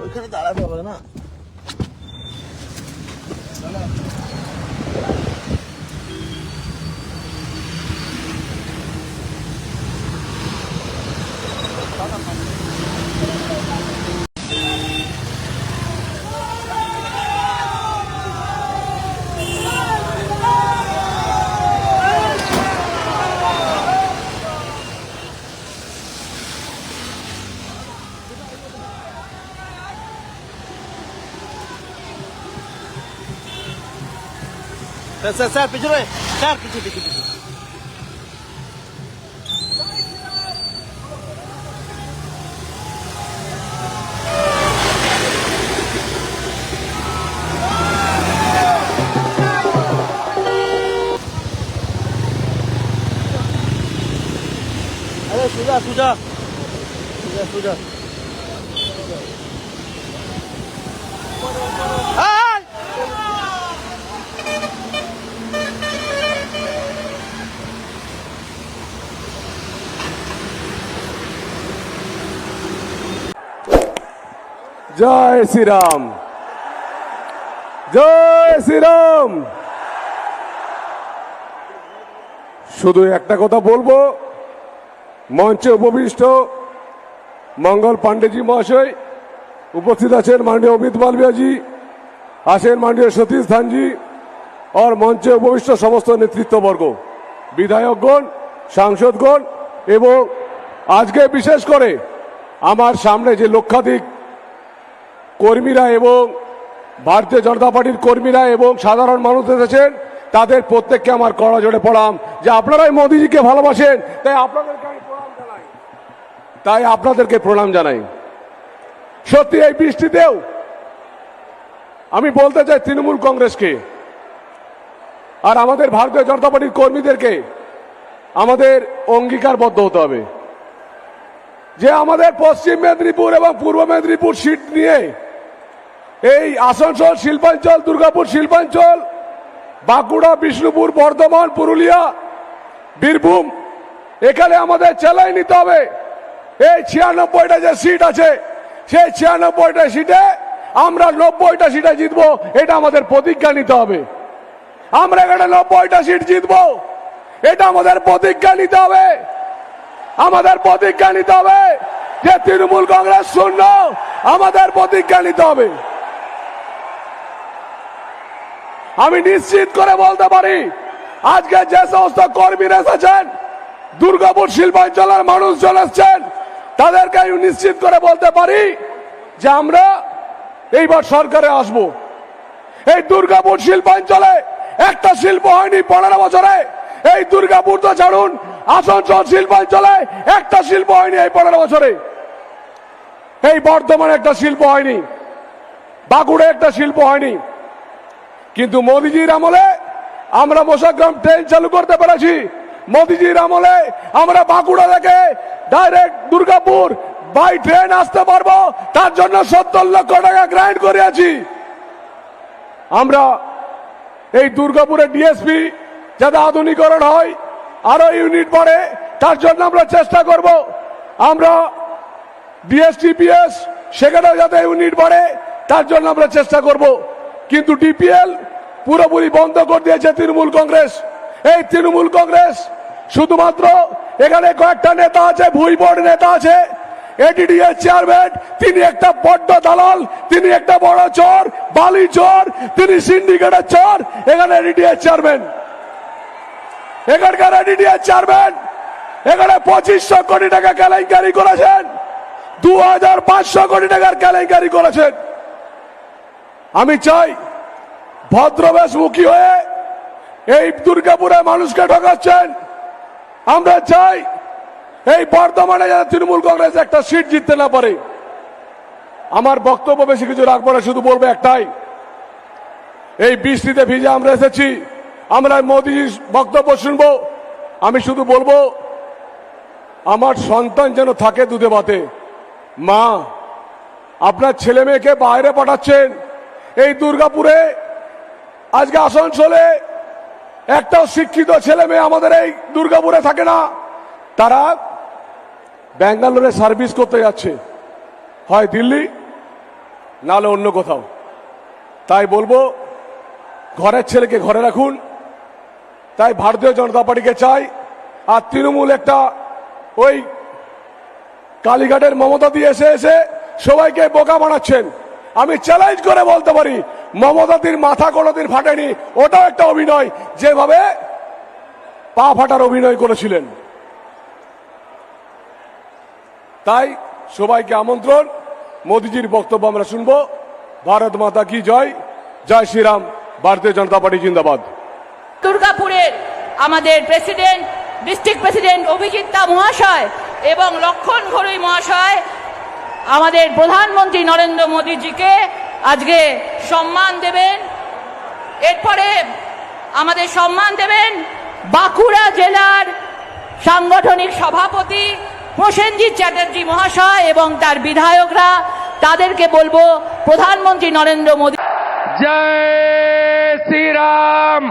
ওইখানে দাঁড়াতে হবে না স্যার স্যার স্যার পিছনে স্যার পিছু পিছু পিছু আরে সুজা সুজা সুজা সুজা জয় শ্রীরাম। জয় শ্রীরাম। শুধু একটা কথা বলব, মঞ্চে উপবিষ্ট মঙ্গল পাণ্ডেজি মহাশয় উপস্থিত আছেন মাননীয় অমিত মালবিয়াজি আছেন মাননীয় সতীশ ধানজি, আর মঞ্চে উপবিষ্ট সমস্ত নেতৃত্ববর্গ, বিধায়কগণ, সাংসদগণ, এবং আজকে বিশেষ করে আমার সামনে যে লক্ষাধিক কর্মীরা এবং ভারতীয় জনতা পার্টির কর্মীরা এবং সাধারণ মানুষ এসেছেন, তাদের প্রত্যেককে আমার কড়া জোরে পড়াম যে আপনারাই মোদিজিকে ভালোবাসেন, তাই আপনাদেরকে আমি প্রণাম জানাই। তাই আপনাদেরকে প্রণাম জানাই। সত্যি এই বৃষ্টিতেও আমি বলতে চাই তৃণমূল কংগ্রেসকে আর আমাদের ভারতীয় জনতা পার্টির কর্মীদেরকে আমাদের অঙ্গীকারবদ্ধ হতে হবে। যে আমাদের পশ্চিম মেদিনীপুর এবং পূর্ব মেদিনীপুর সিট নিয়ে এই আসানসোল, শিল্পাঞ্চল, দুর্গাপুর, শিল্পাঞ্চল, বাঁকুড়া, বিষ্ণুপুর, বর্ধমান, পুরুলিয়া, বীরভূম, এখানে আমাদের চেলাই নিতে হবে। এই ছিয়ানব্বইটা যে সিট আছে, সেই ছিয়ানব্বইটা সিটে আমরা নব্বইটা সিটে জিতবো, এটা আমাদের প্রতিজ্ঞা নিতে হবে। আমরা এখানে নব্বইটা সিট জিতবো, এটা আমাদের প্রতিজ্ঞা নিতে হবে। আমাদের প্রতিজ্ঞা নিতে হবে যে তৃণমূল কংগ্রেস শূন্য, আমাদের প্রতিজ্ঞা নিতে হবে। আমি নিশ্চিত করে বলতে পারি, আজকে যে সমস্ত কর্মীরা এসেছেন, দুর্গাপুর শিল্পাঞ্চলের মানুষজন এসছেন, তাদেরকে আমি নিশ্চিত করে বলতে পারি যে আমরা এইবার সরকারে আসব। এই দুর্গাপুর শিল্পাঞ্চলে একটা শিল্প হয়নি পনেরো বছরে, এই দুর্গাপুর তো ছাড়ুন, আসানসোল শিল্পাঞ্চলে একটা শিল্প হয়নি এই পনেরো বছরে। এই বর্ধমানে একটা শিল্প হয়নি বাঁকুড়ে একটা শিল্প হয়নি কিন্তু মোদিজির আমলে আমরা মোশাগ্রাম ট্রেন চালু করতে পেরেছি। মোদিজির আমলে আমরা বাঁকুড়া থেকে ডাইরেক্ট দুর্গাপুর বাই ট্রেন আসতে পারব। তার জন্য সত্তর লক্ষ টাকা গ্রান্ট করেছি আমরা এই দুর্গাপুরে ডিএসপি যাতে আধুনিকরণ হয়, আরও ইউনিট বাড়ে, তার জন্য আমরা চেষ্টা করব। আমরা ডিএসটিপিএস সেখানেও যাতে ইউনিট বাড়ে, তার জন্য আমরা চেষ্টা করব। কিন্তু ডিপিএল পুরোপুরি বন্ধ করে দিয়েছে তৃণমূল কংগ্রেস। এই তৃণমূল কংগ্রেস শুধুমাত্র এখানে কয়েকটা নেতা আছে, ভুই বোর্ড নেতা আছে এডিডিএর চেয়ারম্যান তিনি একটা বড্ড দালাল, তিনি একটা বড় চোর, বালি চোর, তিনি সিন্ডিকেটের চোর, এখানে এডিডিএর চেয়ারম্যান এখানকার এডিডিএর চেয়ারম্যান এখানে পঁচিশশো কোটি টাকা কেলেঙ্কারি করেছেন দু হাজার পাঁচশো কোটি টাকার কেলেঙ্কারি করেছেন। আমি চাই ভদ্রবেশমুখী হয়ে এই দুর্গাপুরে মানুষকে ঠকাচ্ছেন। আমরা চাই এই বর্ধমানে যেন তৃণমূল কংগ্রেস একটা সিট জিততে না পারে। আমার বক্তব্য বেশি কিছু রাখব না, শুধু বলব একটাই। এই বৃষ্টিতে ভিজে আমরা এসেছি, আমরা মোদিজির বক্তব্য শুনব। আমি শুধু বলব, আমার সন্তান যেন থাকে দুধে ভাতে। মা, আপনার ছেলে মেয়েকে বাইরে পাঠাচ্ছেন। এই দুর্গাপুরে, আজকে আসানসোলে একটাও শিক্ষিত ছেলে মেয়ে আমাদের এই দুর্গাপুরে থাকে না, তারা ব্যাঙ্গালোরে সার্ভিস করতে যাচ্ছে। হয় দিল্লি নাহলে অন্য কোথাও। তাই বলব, ঘরের ছেলেকে ঘরে রাখুন। তাই ভারতীয় জনতা পার্টিকে চাই। আর তৃণমূল একটা ওই কালীঘাটের মমতা দিয়ে এসে এসে সবাইকে বোকা বানাচ্ছেন। আমি চ্যালেঞ্জ করে বলতে পারি, মমতাদির মাথা কোনোদিন ফাটেনি, ওটাও একটা অভিনয়, যেভাবে পা ফাটার অভিনয় করেছিলেন। তাই সবাইকে আমন্ত্রণ, মোদিজির বক্তব্য আমরা শুনব। ভারত মাতা কি জয়? জয় শ্রীরাম, ভারতীয় জনতা পার্টি জিন্দাবাদ। দুর্গাপুরের আমাদের প্রেসিডেন্ট, ডিস্ট্রিক্ট প্রেসিডেন্ট অভিজিৎ মহাশয় এবং লক্ষণ ঘরুই মহাশয় আমাদের প্রধানমন্ত্রী নরেন্দ্র মোদীজিকে আজকে সম্মান দেবেন। এরপরে আমাদের সম্মান দেবেন বাঁকুড়া জেলার সাংগঠনিক সভাপতি প্রসেনজিৎ চ্যাটার্জি মহাশয় এবং তার বিধায়করা। তাদেরকে বলব, প্রধানমন্ত্রী নরেন্দ্র মোদী জয় শ্রীরাম।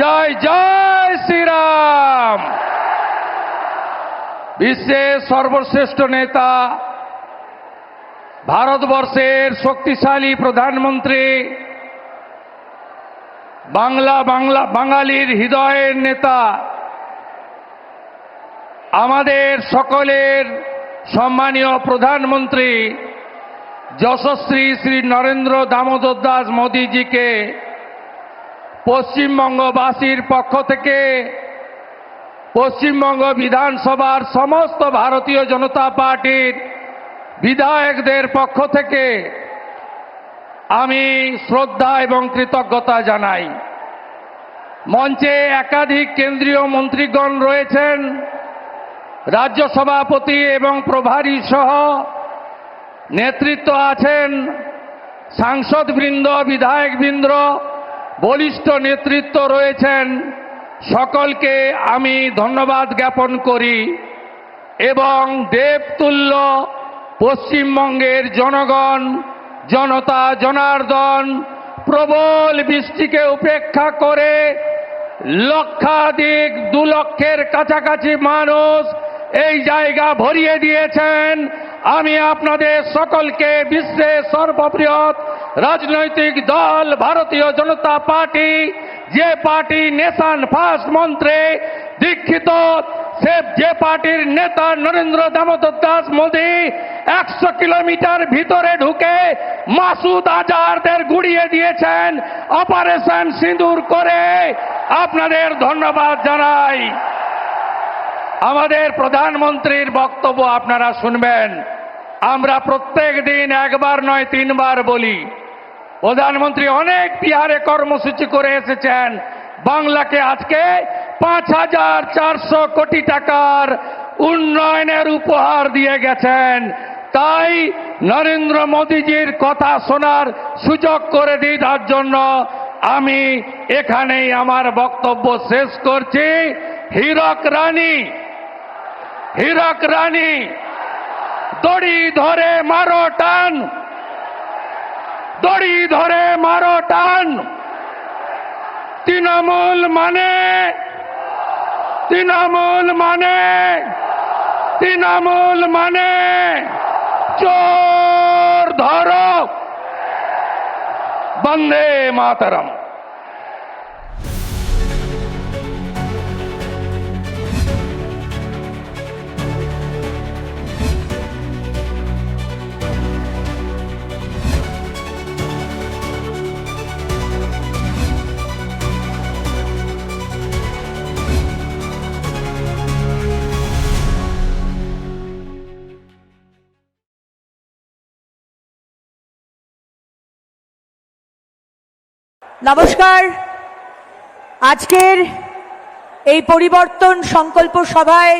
জয় জয় শ্রীরাম। বিশ্বের সর্বশ্রেষ্ঠ নেতা, ভারতবর্ষের শক্তিশালী প্রধানমন্ত্রী, বাংলা বাংলা, বাঙালির হৃদয়ের নেতা, আমাদের সকলের সম্মানীয় প্রধানমন্ত্রী যশস্বী শ্রী নরেন্দ্র দামোদর দাস মোদীজিকে পশ্চিমবঙ্গবাসীর পক্ষ থেকে পশ্চিমবঙ্গ বিধানসভার সমস্ত ভারতীয় জনতা পার্টির বিধায়কদের পক্ষ থেকে আমি শ্রদ্ধা এবং কৃতজ্ঞতা জানাই। মঞ্চে একাধিক কেন্দ্রীয় মন্ত্রীগণ রয়েছেন, রাজ্য সভাপতি এবং প্রভারী সহ নেতৃত্ব আছেন, সাংসদবৃন্দ, বিধায়কবৃন্দ, বলিষ্ঠ নেতৃত্ব রয়েছেন। সকলকে আমি ধন্যবাদ জ্ঞাপন করি এবং দেবতুল্য পশ্চিমবঙ্গের জনগণ, জনতা, জনার্দন, প্রবল বৃষ্টিকে উপেক্ষা করে লক্ষাধিক দু লক্ষের কাছাকাছি মানুষ এই জায়গা ভরিয়ে দিয়েছেন। আমি আপনাদের সকলকে বিশ্বের সর্ববৃহৎ রাজনৈতিক দল, ভারতীয় জনতা পার্টি যে পার্টি নেশান ফার্স্ট মন্ত্রে দীক্ষিত, সে যে পার্টির নেতা নরেন্দ্র দামোদর দাস মোদী একশো কিলোমিটার ভিতরে ঢুকে মাসুদ আজারদের গুড়িয়ে দিয়েছেন অপারেশন সিঁদুর করে। আপনাদের ধন্যবাদ জানাই। আমাদের প্রধানমন্ত্রীর বক্তব্য আপনারা শুনবেন। আমরা প্রত্যেক দিন একবার নয়, তিনবার বলি। প্রধানমন্ত্রী অনেক বিহারে কর্মসূচি করে এসেছেন। বাংলাকে আজকে পাঁচ হাজার চারশো কোটি টাকার উন্নয়নের উপহার দিয়ে গেছেন। তাই নরেন্দ্র মোদীজির কথা শোনার সুযোগ করে দিই তার জন্য। আমি এখানেই আমার বক্তব্য শেষ করছি। হীরক রানী হীরক রানী দড়ি ধরে মারো টান। দড়ি ধরে মারো টান। তৃণমূল মানে তৃণমূল মানে তৃণমূল মানে চোর ধরো। বন্দে মাতরম। নমস্কার। আজকের এই পরিবর্তন সংকল্প সভায়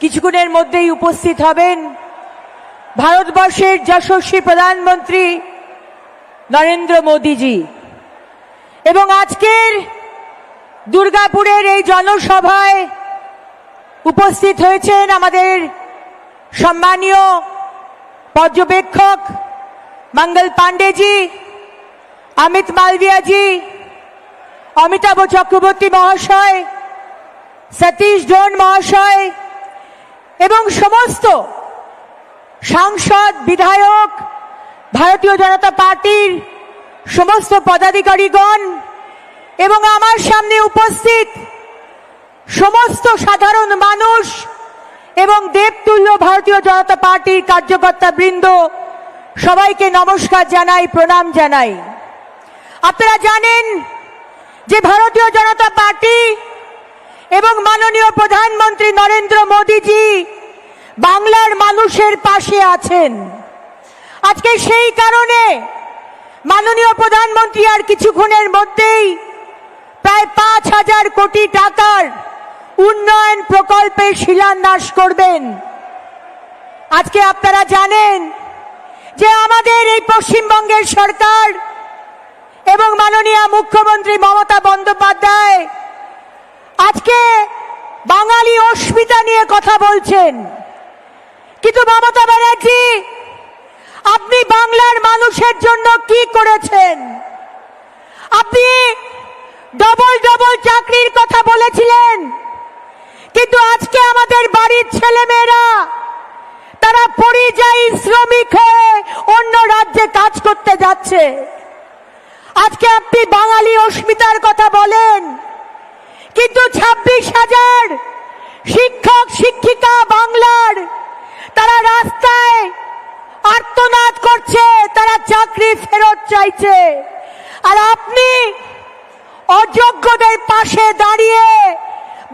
কিছুক্ষণের মধ্যেই উপস্থিত হবেন ভারতবর্ষের যশস্বী প্রধানমন্ত্রী নরেন্দ্র মোদীজি। এবং আজকের দুর্গাপুরের এই জনসভায় উপস্থিত হয়েছেন আমাদের সম্মানীয় পর্যবেক্ষক মঙ্গল পাণ্ডেজি অমিত মালভিয়াজি, অমিতাভ চক্রবর্তী মহাশয়, সতীশ ডোন মহাশয় এবং সমস্ত সাংসদ, বিধায়ক, ভারতীয় জনতা পার্টির সমস্ত পদাধিকারীগণ এবং আমার সামনে উপস্থিত সমস্ত সাধারণ মানুষ এবং দেবতুল্য ভারতীয় জনতা পার্টির কার্যকর্তা বৃন্দ সবাইকে নমস্কার জানাই, প্রণাম জানাই। আপনারা জানেন যে ভারতীয় জনতা পার্টি এবং মাননীয় প্রধানমন্ত্রী নরেন্দ্র মোদীজি বাংলার মানুষের পাশে আছেন। আজকে সেই কারণে মাননীয় প্রধানমন্ত্রী আর কিছুক্ষণের মধ্যেই প্রায় পাঁচ হাজার কোটি টাকার উন্নয়ন প্রকল্পের শিলান্যাস করবেন। আজকে আপনারা জানেন যে আমাদের এই পশ্চিমবঙ্গের সরকার এবং মাননীয় মুখ্যমন্ত্রী মমতা বন্দ্যোপাধ্যায় আজকে বাঙালি অস্মিতা নিয়ে কথা বলছেন। কিন্তু মমতা ব্যানার্জি, আপনি বাংলার মানুষের জন্য কি করেছেন? আপনি ডবল ডবল চাকরির কথা বলেছিলেন, কিন্তু আজকে আমাদের বাড়ির ছেলেমেয়েরা, তারা পরিযায়ী শ্রমিক হয়ে অন্য রাজ্যে কাজ করতে যাচ্ছে। আজকে আপনি বাঙালি অস্মিতার কথা বলেন। কিন্তু ছাব্বিশ হাজার শিক্ষক, শিক্ষিকা বাংলার তারা রাস্তায় আর্তনাদ করছে, তারা চাকরি ফেরত চাইছে। আর আপনি অযোগ্যদের পাশে দাঁড়িয়ে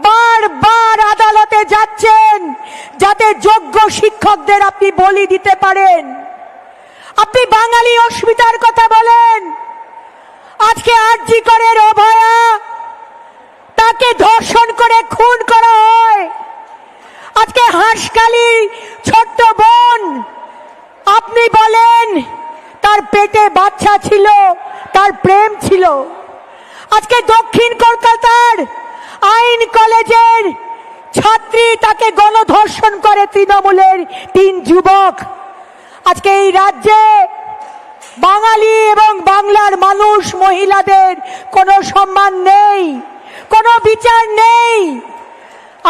বারবার আদালতে যাচ্ছেন, যাতে যোগ্য শিক্ষকদের আপনি বলি দিতে পারেন। আপনি বাঙালি অস্মিতার কথা বলেন। আজকে আরজি করের অভয়া, তাকে ধর্ষণ করে খুন করা হয়। আজকে হাঁসকালি ছোট্ট বোন, আপনি বলেন, তার পেটে বাচ্চা ছিল, তার প্রেম ছিল। আজকে দক্ষিণ কলকাতার আইন কলেজের ছাত্রী তাকে গণধর্ষণ করে তৃণমূলের তিন যুবক। আজকে এই রাজ্যে বাঙালি এবং বাংলার মানুষ, মহিলাদের কোনো সম্মান নেই, কোনো বিচার নেই।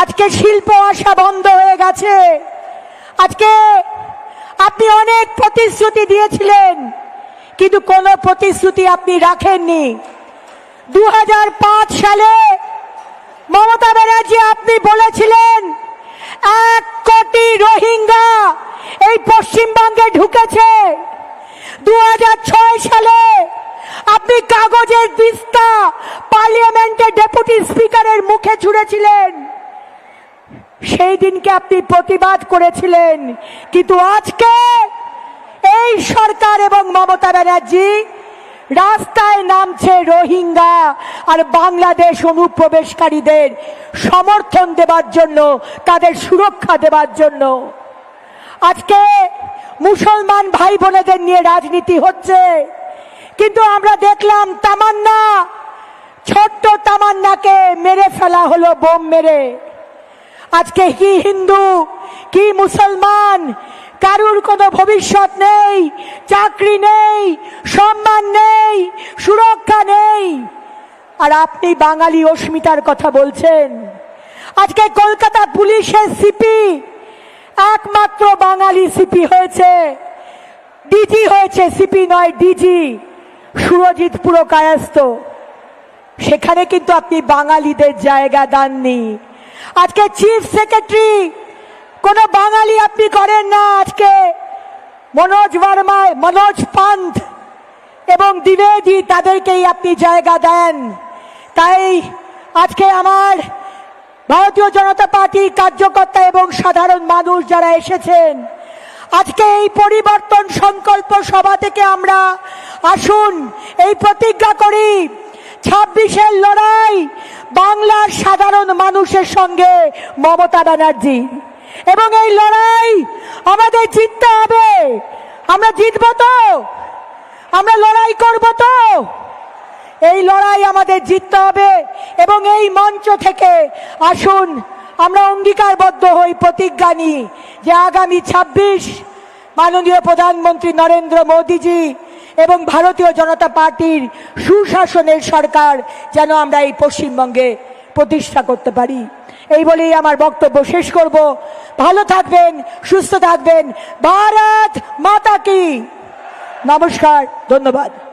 আজকে শিল্প আসা বন্ধ হয়ে গেছে। আজকে আপনি অনেক প্রতিশ্রুতি দিয়েছিলেন, কিন্তু কোনো প্রতিশ্রুতি আপনি রাখেননি। দু হাজার পাঁচ সালে মমতা ব্যানার্জি আপনি বলেছিলেন, এক কোটি রোহিঙ্গা এই পশ্চিমবঙ্গে ঢুকেছে। দু হাজার ছয় সালে আপনি কাগজের দিস্তা পার্লিয়ামেন্টের ডেপুটি স্পিকারের মুখে ছুড়েছিলেন সেই দিনকে আপনি প্রতিবাদ করেছিলেন। কিন্তু আজকে এই সরকার এবং মমতা ব্যানার্জি রাস্তায় নামছে রোহিঙ্গা আর বাংলাদেশ অনুপ্রবেশকারীদের সমর্থন দেবার জন্য, তাদের সুরক্ষা দেবার জন্য। আজকে মুসলমান ভাই বোনেদের নিয়ে রাজনীতি হচ্ছে। কিন্তু আমরা দেখলাম তামান্না, ছোট্ট তামান্নাকে মেরে ফেলা হলো, বোম মেরে। আজকে কি হিন্দু, কি মুসলমান, কারুর কোনো ভবিষ্যৎ নেই, চাকরি নেই, সম্মান নেই, সুরক্ষা নেই। আর আপনি বাঙালি অস্মিতার কথা বলছেন। আজকে কলকাতা পুলিশের সিপি একমাত্র বাঙালি সিপি হয়েছে। ডিজি হয়েছে, সিপি নয়, ডিজি। সুরজিৎ পুরো কায়স্ত সেখানে কিন্তু আপনি বাঙালিদের জায়গা দাননি। আজকে চিফ সেক্রেটারি, কোন বাঙালি আপনি করেন না আজকে। মনোজ বর্মায়, মনোজ পান্থ এবং দ্বিবেদী তাদেরকেই আপনি জায়গা দেন। তাই আজকে আমার ভারতীয় জনতা পার্টির কার্যকর্তা এবং সাধারণ মানুষ যারা এসেছেন, আজকে এই পরিবর্তন সংকল্প সভা থেকে আমরা আসুন, এই প্রতিজ্ঞা করি, ছাব্বিশের লড়াই বাংলার সাধারণ মানুষের সঙ্গে মমতা ব্যানার্জি। এবং এই লড়াই আমাদের জিততে হবে। আমরা জিতব তো? আমরা লড়াই করব তো? এই লড়াই আমাদের জিততে হবে এবং এই মঞ্চ থেকে আসুন। আমরা অঙ্গীকারবদ্ধ হই প্রতিজ্ঞা নিই যে আগামী ছাব্বিশ মাননীয় প্রধানমন্ত্রী নরেন্দ্র মোদীজি এবং ভারতীয় জনতা পার্টির সুশাসনের সরকার যেন আমরা এই পশ্চিমবঙ্গে প্রতিষ্ঠা করতে পারি। এই বলেই আমার বক্তব্য শেষ করব। ভালো থাকবেন, সুস্থ থাকবেন। ভারত মাতা কি। নমস্কার, ধন্যবাদ।